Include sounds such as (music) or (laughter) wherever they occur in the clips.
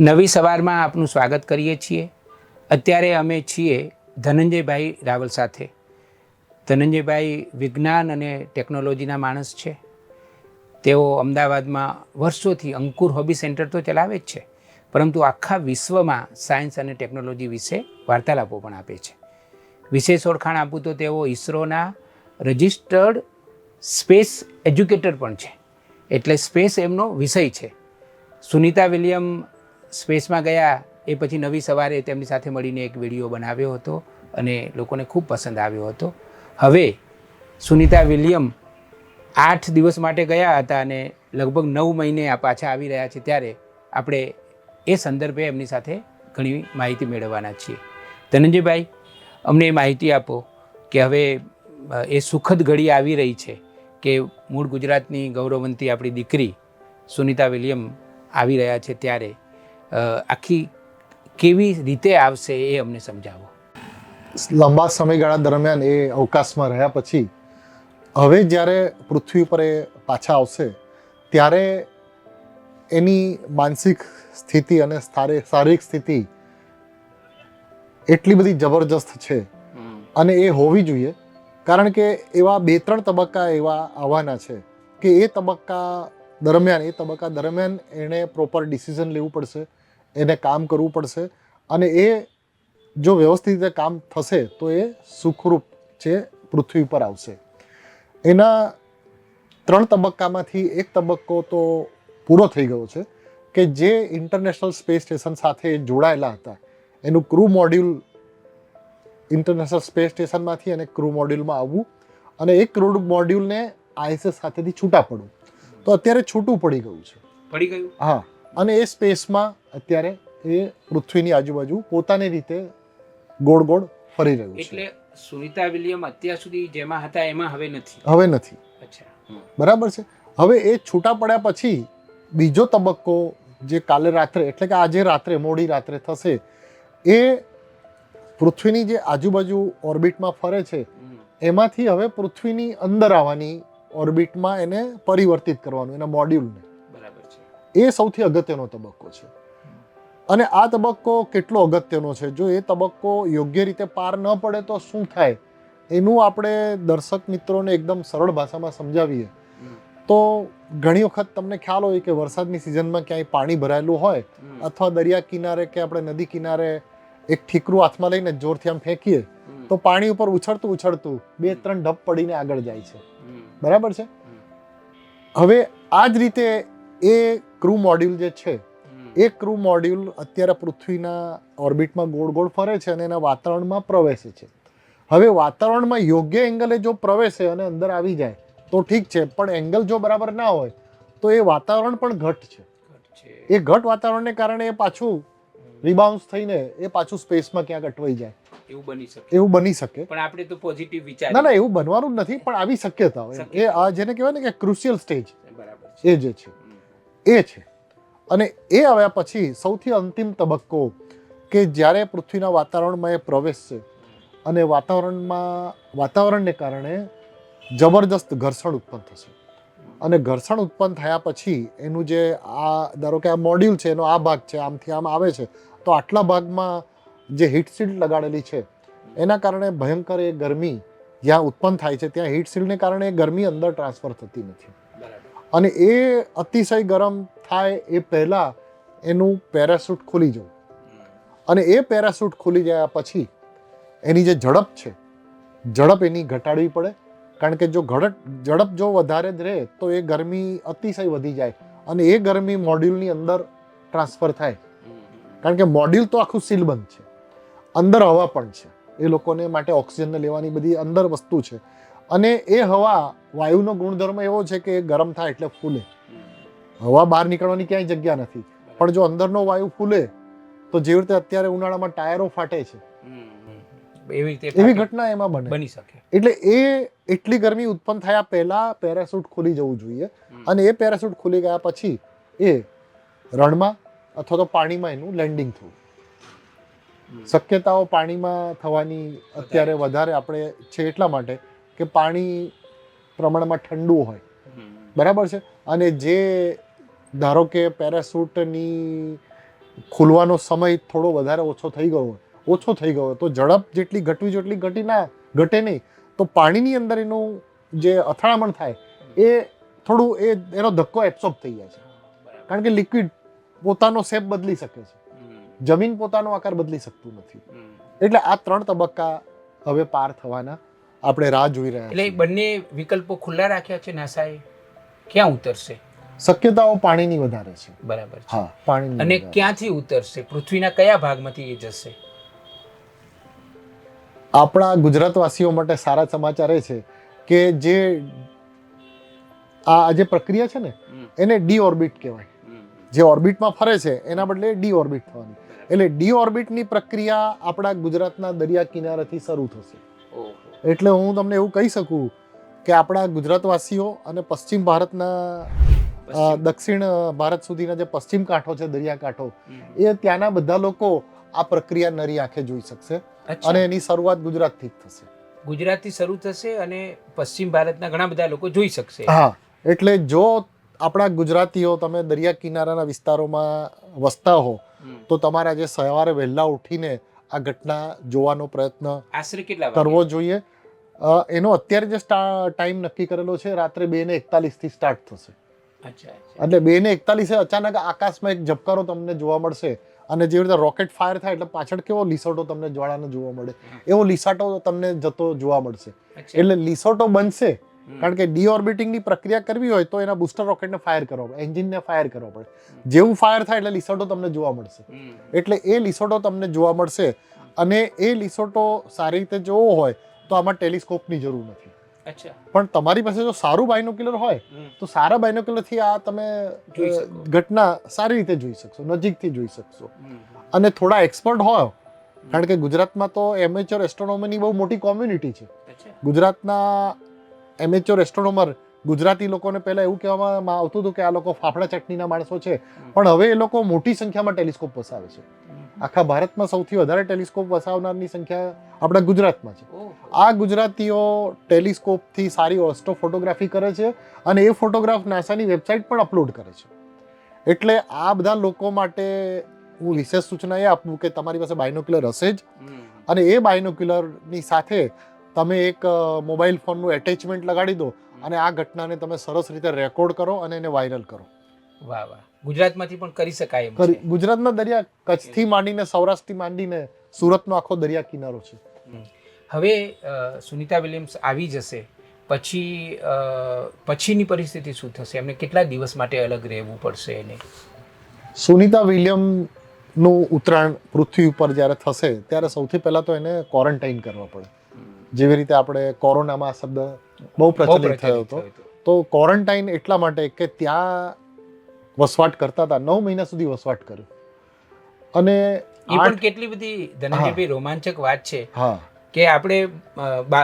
નવી સવારમાં આપનું સ્વાગત કરીએ છીએ. અત્યારે અમે છીએ ધનંજયભાઈ રાવલ સાથે. ધનંજયભાઈ વિજ્ઞાન અને ટેકનોલોજીના માણસ છે. તેઓ અમદાવાદમાં વર્ષોથી અંકુર હોબી સેન્ટર તો ચલાવે જ છે, પરંતુ આખા વિશ્વમાં સાયન્સ અને ટેકનોલોજી વિશે વાર્તાલાપો પણ આપે છે. વિશેષ ઓળખાણ આપું તો તેઓ ઇસરોના રજિસ્ટર્ડ સ્પેસ એજ્યુકેટર પણ છે. એટલે સ્પેસ એમનો વિષય છે. સુનિતા વિલિયમ સ્પેસમાં ગયા, એ પછી નવી સવારે તેમની સાથે મળીને એક વીડિયો બનાવ્યો હતો અને લોકોને ખૂબ પસંદ આવ્યો હતો. હવે સુનિતા વિલિયમ આઠ દિવસ માટે ગયા હતા અને લગભગ નવ મહિને આ પાછા આવી રહ્યા છે ત્યારે આપણે એ સંદર્ભે એમની સાથે ઘણી માહિતી મેળવવાના છીએ. ધનંજયભાઈ, અમને એ માહિતી આપો કે હવે એ સુખદ ઘડી આવી રહી છે કે મૂળ ગુજરાતની ગૌરવવંતી આપણી દીકરી સુનિતા વિલિયમ આવી રહ્યા છે ત્યારે આખી કેવી રીતે આવશે એ અમને સમજાવો. લાંબા સમયગાળા દરમિયાન એ અવકાશમાં રહ્યા પછી હવે જ્યારે પૃથ્વી પર એ પાછા આવશે ત્યારે એની માનસિક સ્થિતિ અને શારીરિક સ્થિતિ એટલી બધી જબરજસ્ત છે. અને એ હોવી જોઈએ કારણ કે એવા બે ત્રણ તબક્કા એવા આવવાના છે કે એ તબક્કા દરમિયાન એ તબક્કા દરમિયાન એણે પ્રોપર ડિસિઝન લેવું પડશે. એને કામ કરવું પડશે અને એ જો વ્યવસ્થિત રીતે કામ થશે તો એ સુખરૂપ છે પૃથ્વી પર આવશે. એના ત્રણ તબક્કામાંથી એક તબક્કો તો પૂરો થઈ ગયો છે કે જે ઇન્ટરનેશનલ સ્પેસ સ્ટેશન સાથે જોડાયેલા હતા. એનું ક્રૂ મોડ્યુલ ઇન્ટરનેશનલ સ્પેસ સ્ટેશનમાંથી અને ક્રૂ મોડ્યુલમાં આવવું અને એ ક્રૂ મોડ્યુલને આઈએસએસ સાથેથી છૂટા પડવું. તો અત્યારે છૂટું પડી ગયું છે. પડી ગયું? હા. અને એ સ્પેસમાં અત્યારે એ પૃથ્વીની આજુબાજુ પોતાની રીતે ગોળ ગોળ ફરી રહ્યું છે. એટલે સુનિતા વિલિયમ અત્યાર સુધી જેમાં હતા એમાં હવે નથી? હવે નથી. અચ્છા. બરાબર છે. હવે એ છૂટા પડ્યા પછી બીજો તબક્કો જે કાલે રાત્રે એટલે કે આજે રાત્રે મોડી રાત્રે થશે એ પૃથ્વીની જે આજુબાજુ ઓર્બિટમાં ફરે છે એમાંથી હવે પૃથ્વીની અંદર આવવાની ઓર્બિટમાં એને પરિવર્તિત કરવાનું એના મોડ્યુલને. એ સૌથી અગત્યનો તબક્કો છે. અને આ તબક્કો કેટલો અગત્યનો છે? જો એ તબક્કો યોગ્ય રીતે પાર ન પડે તો શું થાય? એનું આપણે દર્શક મિત્રોને એકદમ સરળ ભાષામાં સમજાવીએ. તો ઘણી વખત તમને ખ્યાલ હોય કે વરસાદની સિઝનમાં ક્યાંય પાણી ભરાયેલું હોય અથવા દરિયા કિનારે કે આપણે નદી કિનારે એક ઠીકરું હાથમાં લઈને જોરથી આમ ફેંકીએ તો પાણી ઉપર ઉછળતું ઉછળતું બે ત્રણ ઢબ પડીને આગળ જાય છે. બરાબર છે? હવે આ જ રીતે એ ક્રૂ મોડ્યુલ જે છે એ ક્રૂ મોડ્યુલ અત્યારે પૃથ્વીના ઓર્બિટમાં ગોળ ગોળ ફરે છે અને એના વાતાવરણમાં પ્રવેશે છે. હવે વાતાવરણમાં યોગ્ય એંગલે જો પ્રવેશે અને અંદર આવી જાય તો ઠીક છે પણ એંગલ જો બરાબર ના હોય તો એ વાતાવરણ પણ ઘટ છે. એ ઘટ વાતાવરણને કારણે એ પાછું રિબાઉન્સ થઈને એ પાછું સ્પેસમાં ક્યાંક અટવાઈ જાય. એવું બની શકે. એવું બની શકે. પણ આપણે તો પોઝિટિવ વિચાર ના ના એવું બનવાનું જ નથી પણ આવી શક્યતા હોય એ આ જેને કહેવાય ને કે ક્રુશિયલ સ્ટેજ બરાબર એ જે છે. એ છે. અને એ આવ્યા પછી સૌથી અંતિમ તબક્કો કે જ્યારે પૃથ્વીના વાતાવરણમાં એ પ્રવેશશે અને વાતાવરણમાં, વાતાવરણને કારણે જબરજસ્ત ઘર્ષણ ઉત્પન્ન થશે. અને ઘર્ષણ ઉત્પન્ન થયા પછી એનું જે આ, ધારો કે આ મોડ્યુલ છે, એનો આ ભાગ છે, આમથી આમ આવે છે, તો આટલા ભાગમાં જે હીટ લગાડેલી છે, એના કારણે ભયંકર એ ગરમી જ્યાં ઉત્પન્ન થાય છે, ત્યાં હીટ શીલ્ડને કારણે ગરમી અંદર ટ્રાન્સફર થતી નથી. અને એ અતિશય ગરમ થાય એ પહેલાં એનું પેરાશૂટ ખુલી જવું. અને એ પેરાશૂટ ખુલી ગયા પછી એની જે ઝડપ છે, ઝડપ એની ઘટાડવી પડે. કારણ કે જો ઝડપ ઝડપ જો વધારે જ રહે તો એ ગરમી અતિશય વધી જાય અને એ ગરમી મોડ્યુલની અંદર ટ્રાન્સફર થાય. કારણ કે મોડ્યુલ તો આખું સીલબંધ છે. અંદર હવા પણ છે. એ લોકોને માટે ઓક્સિજનને લેવાની બધી અંદર વસ્તુ છે. અને એ હવા વાયુનો ગુણધર્મ એવો છે કે ગરમ થાય એટલે ફૂલે. હવા બહાર નીકળવાની ક્યાંય જગ્યા નથી. પણ જો અંદરનો વાયુ ફૂલે તો જેવી રીતે અત્યારે ઉનાળામાં ટાયરો ફાટે છે એવી રીતે એવી ઘટના એમાં બને. બની શકે. એટલે એ એટલી ગરમી ઉત્પન્ન થયા પહેલા પેરાશૂટ ખુલી જવું જોઈએ. અને એ પેરાશૂટ ખુલી ગયા પછી એ રણમાં અથવા તો પાણીમાં એનું લેન્ડિંગ થવું. શક્યતાઓ પાણીમાં થવાની અત્યારે વધારે આપણે છે એટલા માટે કે પાણી પ્રમાણમાં ઠંડુ હોય. બરાબર છે? અને જે ધારો કે પેરાશૂટની ખુલવાનો સમય થોડો વધારે ઓછો થઈ ગયો હોય ઓછો થઈ ગયો તો ઝડપ જેટલી ઘટવી જેટલી ઘટી ના ઘટે નહીં. તો પાણીની અંદર એનું જે અથડામણ થાય એ થોડું એ એનો ધક્કો એબ્સોર્બ થઈ જાય છે. કારણ કે લિક્વિડ પોતાનો શેપ બદલી શકે છે. જમીન પોતાનો આકાર બદલી શકતું નથી. એટલે આ ત્રણ તબક્કા હવે પાર થવાના આપણે રાહ જોઈ રહ્યા એટલે બંને વિકલ્પો ખુલ્લા રાખ્યા છે નાસાએ? ક્યાં ઉતરશે? શક્યતાઓ પાણીની વધારે છે. બરાબર છે. હા પાણીની અને ક્યાંથી ઉતરશે? પૃથ્વીના કયા ભાગમાંથી એ જશે? આપણા ગુજરાતવાસીઓ માટે સારા સમાચાર એ છે કે જે આ જે પ્રક્રિયા છે ને એને ડી ઓર્બિટ કહેવાય જે ઓર્બિટમાં ફરે છે એના બદલે ડી ઓર્બિટ થવાની એટલે ડી ઓર્બિટની પ્રક્રિયા આપણા ગુજરાતના દરિયા કિનારેથી શરૂ થશે. એટલે હું તમને એવું કહી શકું કે આપણા ગુજરાતવાસીઓ અને પશ્ચિમ ભારતના દક્ષિણ ભારત સુધીના જે પશ્ચિમ કાંઠો છે દરિયાકાંઠો એ ત્યાંના બધા લોકો આ પ્રક્રિયા નરી આંખે જોઈ શકશે અને એની શરૂઆત ગુજરાતથી જ થશે. ગુજરાતથી શરૂ થશે અને પશ્ચિમ ભારતના ઘણા બધા લોકો જોઈ શકશે. હા એટલે જો આપણા ગુજરાતીઓ તમે દરિયા કિનારાના વિસ્તારોમાં વસતા હો તો તમારે આજે સવારે વહેલા ઉઠીને આ ઘટના જોવાનો પ્રયત્ન આશરે કેટલા કરવો જોઈએ. એનો અત્યારે જે ટાઈમ નક્કી કરેલો છે રાત્રે બે ને એકતાલીસથી સ્ટાર્ટ થશે. એટલે બે ને એકતાલીસે અચાનક આકાશમાં એક ઝબકારો તમને જોવા મળશે અને જેવી રીતે રોકેટ ફાયર થાય એટલે પાછળ કેવો લીસોટો તમને જ્વાળાનો જોવા મળે. એવો લીસાટો તમને જતો જોવા મળશે. એટલે લીસોટો બનશે. કારણ કે ડીઓર્બિટિંગની પ્રક્રિયા કરવી હોય તો એના બુસ્ટર રોકેટને ફાયર કરવો પડે એન્જિનને ફાયર કરવો પડે. જેવું ફાયર થાય એટલે લિસોટો તમને જોવા મળશે. એટલે એ લિસોટો તમને જોવા મળશે અને એ લિસોટો સારી રીતે જોવો હોય તો આમાં ટેલિસ્કોપની જરૂર નથી. પણ તમારી પાસે જો સારું બાયનોક્યુલર હોય તો સારા બાયનોક્યુલરથી આ તમે ઘટના સારી રીતે જોઈ શકશો નજીકથી જોઈ શકશો. અને થોડા એક્સપર્ટ હોય કારણ કે ગુજરાતમાં તો એમેચર એસ્ટ્રોનોમીની બહુ મોટી કોમ્યુનિટી છે. ગુજરાતના એમેચ્યોર એસ્ટ્રોનોમર ગુજરાતી લોકોને પહેલાં એવું કહેવામાં આવતું હતું કે આ લોકો ફાફડા ચટણીના માણસો છે. પણ હવે એ લોકો મોટી સંખ્યામાં ટેલિસ્કોપ વસાવે છે. આખા ભારતમાં સૌથી વધારે ટેલિસ્કોપ વસાવનારની સંખ્યા આપણા ગુજરાતમાં છે. આ ગુજરાતીઓ ટેલિસ્કોપથી સારી ઓસ્ટ્રો ફોટોગ્રાફી કરે છે અને એ ફોટોગ્રાફ નાસાની વેબસાઇટ પણ અપલોડ કરે છે. એટલે આ બધા લોકો માટે હું વિશેષ સૂચના એ આપું કે તમારી પાસે બાયનોક્યુલર હશે જ અને એ બાયનોક્યુલરની સાથે તમે એક મોબાઈલ ફોનનું એટેચમેન્ટ લગાડી દો અને આ ઘટનાને તમે સરસ રીતે રેકોર્ડ કરો અને એને વાયરલ કરો. વાહ વાહ. ગુજરાતમાંથી પણ કરી શકાય એમ છે. ગુજરાતના દરિયા કચ્છથી માંડીને સૌરાષ્ટ્રથી માંડીને સુરતનો આખો દરિયા કિનારો છે. હવે સુનિતા વિલિયમ્સ આવી જશે. પછી પછીની પરિસ્થિતિ શું થશે? એમને કેટલા દિવસ માટે અલગ રહેવું પડશે એને? સુનિતા વિલિયમનું ઉત્તરાયણ પૃથ્વી ઉપર જ્યારે થશે ત્યારે સૌથી પહેલાં તો એને ક્વોરન્ટાઇન કરવા પડે. જેવી રીતે આપણે કોરોનામાં આ શબ્દ બહુ પ્રચલિત થયો હતો. તો ક્વોરન્ટાઇન એટલા માટે કે ત્યાં વસવાટ કરતા હતા. નવ મહિના સુધી વસવાટ કર્યો. અને એ પણ કેટલી બધી ધનંજયભાઈ રોમાંચક વાત છે કે આપણે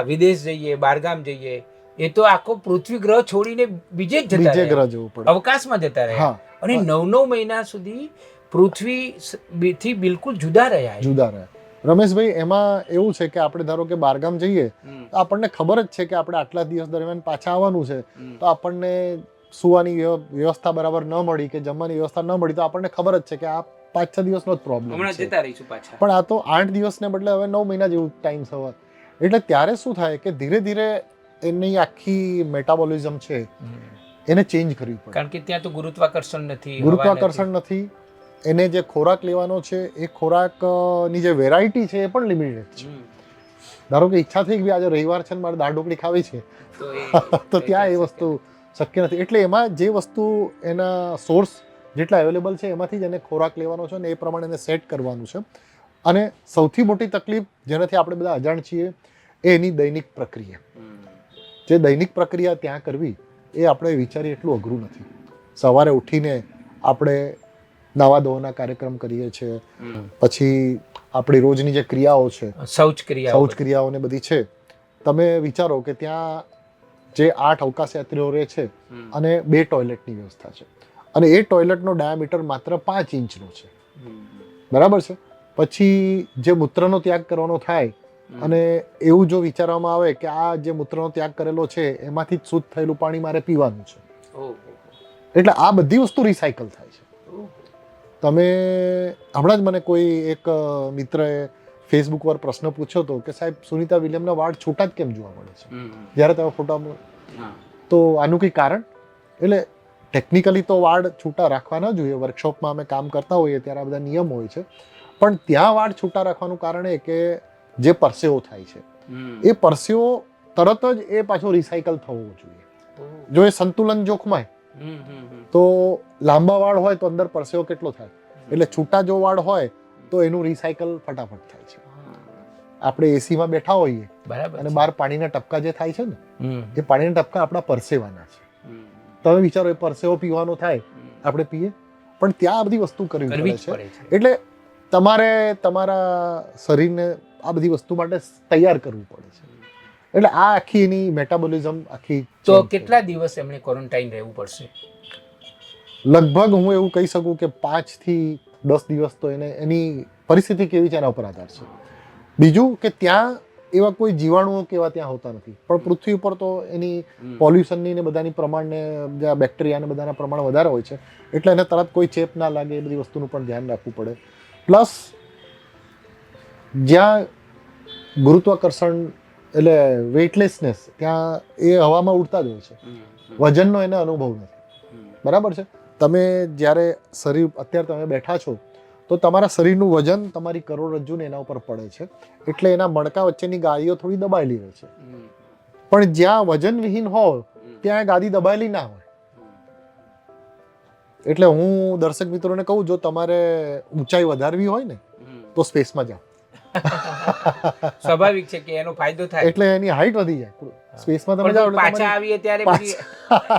વિદેશ જઈએ બારગામ જઈએ એ તો આખો પૃથ્વી ગ્રહ છોડીને બીજે જ જતા ગ્રહ જવું પડે. અવકાશમાં જતા રહ્યા. હા. અને નવ નવ મહિના સુધી પૃથ્વી થી બિલકુલ જુદા રહ્યા. જુદા રહે રમેશભાઈ એમાં એવું છે કે આપણે ધારો કે બારગામ જઈએ તો આપણને ખબર જ છે કે આપણે આટલા દિવસ દરમિયાન પાછા આવવાનું છે. તો આપણને સુવાની વ્યવસ્થા બરાબર ન મળી કે જમવાની વ્યવસ્થા ન મળી તો આપણને ખબર જ છે કે આ પાંચ છ દિવસનો જ પ્રોબ્લેમ પણ આ તો આઠ દિવસને બદલે હવે નવ મહિના જેવું ટાઈમ થવા. એટલે ત્યારે શું થાય કે ધીરે ધીરે એની આખી મેટાબોલિઝમ છે એને ચેન્જ કરવી પડે. કારણ કે ત્યાં તો ગુરુત્વાકર્ષણ નથી ગુરુત્વાકર્ષણ નથી. એને જે ખોરાક લેવાનો છે એ ખોરાકની જે વેરાયટી છે એ પણ લિમિટેડ છે. ધારો કે ઈચ્છા થઈ કે આજે રવિવાર છે ને મારે દાળ ઢોકળી ખાવી છે તો (laughs) ત્યાં એ વસ્તુ શક્ય નથી. એટલે એમાં જે વસ્તુ એના સોર્સ જેટલા અવેલેબલ છે એમાંથી જ એને ખોરાક લેવાનો છે અને એ પ્રમાણે એને સેટ કરવાનું છે. અને સૌથી મોટી તકલીફ જેનાથી આપણે બધા અજાણ છીએ એ એની દૈનિક પ્રક્રિયા. જે દૈનિક પ્રક્રિયા ત્યાં કરવી એ આપણે વિચારીએ એટલું અઘરું નથી. સવારે ઉઠીને આપણે નાવા ધોવાના કાર્યક્રમ કરીએ છીએ પછી આપણી રોજની જે ક્રિયાઓ છે શૌચ ક્રિયા શૌચ ક્રિયાઓને બધી છે. તમે વિચારો કે ત્યાં જે આઠ અવકાશ યાત્રીઓ રહે છે અને બે ટોયલેટની વ્યવસ્થા છે. અને એ ટોયલેટનો ડાયામીટર માત્ર પાંચ ઇંચનો છે. બરાબર છે? પછી જે મૂત્રનો ત્યાગ કરવાનો થાય અને એવું જો વિચારવામાં આવે કે આ જે મૂત્રનો ત્યાગ કરેલો છે એમાંથી જ શુદ્ધ થયેલું પાણી મારે પીવાનું છે. એટલે આ બધી વસ્તુ રિસાયકલ થાય છે. તમે હમણાં જ મને કોઈ એક મિત્રએ ફેસબુક પર પ્રશ્ન પૂછ્યો હતો કે સાહેબ સુનિતા વિલિયમના વાળ છૂટા જ કેમ જોવા મળે છે? જ્યારે તમે ફોટા તો આનું કંઈ કારણ? એટલે ટેકનિકલી તો વાળ છૂટા રાખવા ન જોઈએ વર્કશોપમાં અમે કામ કરતા હોઈએ ત્યારે આ બધા નિયમ હોય છે. પણ ત્યાં વાળ છૂટા રાખવાનું કારણ એ કે જે પરસેવો થાય છે એ પરસેવો તરત જ એ પાછો રિસાયકલ થવો જોઈએ. જો એ સંતુલન જોખમાય તો લાંબા વાળ હોય તો અંદર પરસેવો કેટલો થાય? એટલે છૂટા જો વાળ હોય તો એનું રિસાયકલ ફટાફટ થાય છે. આપણે એસીમાં બેઠા હોઈએ બરાબર અને બહાર પાણીના ટપકા જે થાય છે ને એ પાણીના ટપકા આપણા પરસેવાના છે. તમે વિચારો એ પરસેવો પીવાનો થાય આપણે પીએ. પણ ત્યાં આ બધી વસ્તુ કરવી પડે છે. એટલે તમારે તમારા શરીરને આ બધી વસ્તુ માટે તૈયાર કરવું પડે છે. એટલે આ આખી એની મેટાબોલિઝમ આખી તો કેટલા દિવસ એમણે ક્વોરન્ટાઇન રહેવું પડશે? લગભગ હું એવું કહી શકું કે પાંચથી દસ દિવસ તો એને એની પરિસ્થિતિ કેવી છે એના ઉપર આધાર છે. બીજું કે ત્યાં એવા કોઈ જીવાણુઓ કેવા ત્યાં હોતા નથી. પણ પૃથ્વી ઉપર તો એની પોલ્યુશનની ને બધાની પ્રમાણને જ્યાં બેક્ટેરિયાને બધાના પ્રમાણ વધારે હોય છે. એટલે એને તરત કોઈ ચેપ ના લાગે એ બધી વસ્તુનું પણ ધ્યાન રાખવું પડે. પ્લસ જ્યાં ગુરુત્વાકર્ષણ એટલે વેઇટલેસનેસ ત્યાં એ હવામાં ઉડતા જ હોય છે. વજનનો એને અનુભવ નથી. બરાબર છે? તમે જ્યારે શરીર અત્યારે તમે બેઠા છો તો તમારા શરીરનું વજન તમારી કરોડરજ્જુને એના ઉપર પડે છે. એટલે એના મણકા વચ્ચેની ગાદીઓ થોડી દબાયેલી રહે છે. પણ જ્યાં વજન વિહીન હોય ત્યાં ગાદી દબાયેલી ના હોય. એટલે હું દર્શક મિત્રોને કહું જો તમારે ઊંચાઈ વધારવી હોય ને તો સ્પેસમાં જાઓ. (laughs) સ્વાભાવિક છે કે એનો ફાયદો થાય. એટલે એની હાઈટ વધી જાય. સ્પેસમાં તમે જાઓ પાછા આવીએ ત્યારે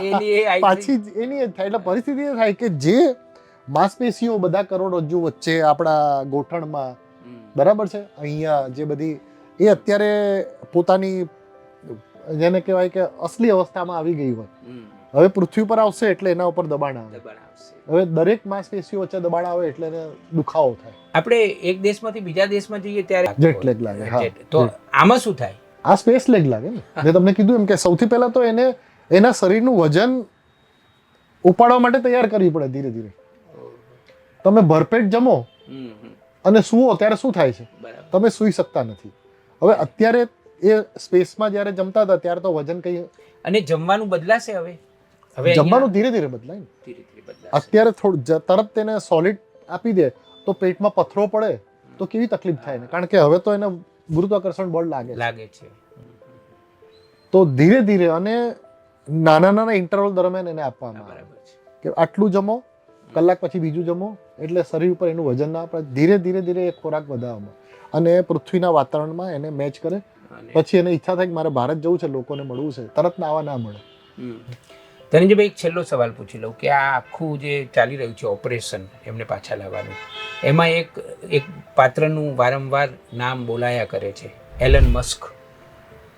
એની એ (laughs) પાછી એની એટલે પરિસ્થિતિ એ થાય કે જે માંસપેશીઓ બધા કરોડરજ્જુ વચ્ચે આપણા ગોઠણમાં બરાબર છે? અહીંયા જે બધી એ અત્યારે પોતાની જેને કહેવાય કે અસલી અવસ્થામાં આવી ગઈ હોય. હવે પૃથ્વી પર આવશે એટલે એના ઉપર દબાણ આવે. દબાણ આવશે. હવે દરેક માંસપેશીઓ વચ્ચે દબાણ આવે એટલે એને દુખાવો થાય. આપણે એક દેશમાંથી બીજા દેશમાં જઈએ ત્યારે જેટ લેગ લાગે, હા. તો આમાં શું થાય? આ સ્પેસ લેગ લાગે ને. મેં તમને કીધું એમ કે સૌથી પહેલા તો એને એના શરીરનું વજન ઉપાડવા માટે તૈયાર કરવી પડે ધીરે ધીરે. તમે ભરપેટ જમો. અને સુવો ત્યારે શું થાય છે? તમે સૂઈ શકતા નથી. હવે અત્યારે એ સ્પેસમાં જ્યારે જમતા હતા ત્યારે તો વજન કઈ અને જમવાનું બદલાશે હવે? હવે જમવાનું ધીરે ધીરે બદલાય ને. ધીરે ધીરે બદલાય અત્યારે થોડું તરત તેને સોલિડ આપી દે તો પેટમાં પથરો પડે તો કેવી તકલીફ થાય ને કારણ કે હવે તો એને ગુરુત્વાકર્ષણ બળ લાગે લાગે છે. તો ધીરે ધીરે અને નાના નાના ઇન્ટરવલ દરમિયાન એને આપવામાં આવે. કે આટલું જમો કલાક પછી બીજું જમો એટલે શરીર ઉપર એનું વજન ના પડે ધીરે ધીરે ધીરે એ ખોરાક વધારવામાં અને પૃથ્વીના વાતાવરણમાં એને મેચ કરે. પછી એને ઈચ્છા થાય કે મારે ભારત જવું છે લોકોને મળવું છે. તરત ના આવા ના મળે. ધનંજયભાઈ એક છેલ્લો સવાલ પૂછી લઉં કે આ આખું જે ચાલી રહ્યું છે ઓપરેશન એમને પાછા લાવવાનું એમાં એક એક પાત્રનું વારંવાર નામ બોલાયા કરે છે એલન મસ્ક.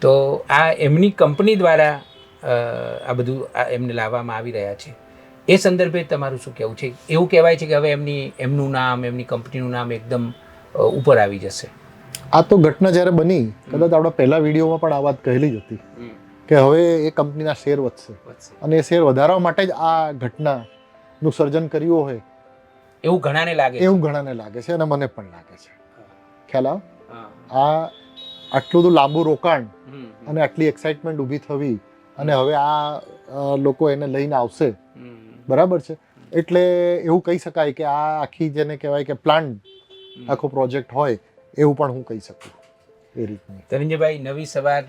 તો આ એમની કંપની દ્વારા આ બધું આ એમને લાવવામાં આવી રહ્યા છે. એ સંદર્ભે તમારું શું કહેવું છે? એવું કહેવાય છે કે હવે એમની એમનું નામ એમની કંપનીનું નામ એકદમ ઉપર આવી જશે. આ તો ઘટના જ્યારે બની કદાચ આપણા પહેલા વિડીયોમાં પણ આ વાત કહેલી જ હતી. કે હવે એ કંપનીના શેર વધશે. અને એ શેર વધારવા માટે જ આ ઘટનાનું સર્જન કર્યું હોય. એવું ઘણાને લાગે એવું ઘણાને લાગે છે અને મને પણ લાગે છે. ખ્યાલ આ આટલું બધું લાંબુ રોકાણ અને આટલી એક્સાઇટમેન્ટ ઊભી થવી અને હવે આ લોકો એને લઈને આવશે. બરાબર છે? એટલે એવું કહી શકાય કે આ આખી જેને કહેવાય કે પ્લાન આખો પ્રોજેક્ટ હોય એવું પણ હું કહી શકું. એ રીતની. ધનંજયભાઈ નવી સવાર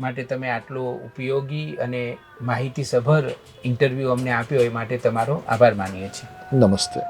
માટે તમે આટલો ઉપયોગી અને માહિતીસભર ઇન્ટરવ્યૂ અમને આપ્યો એ માટે તમારો આભાર માનીએ છીએ. નમસ્તે.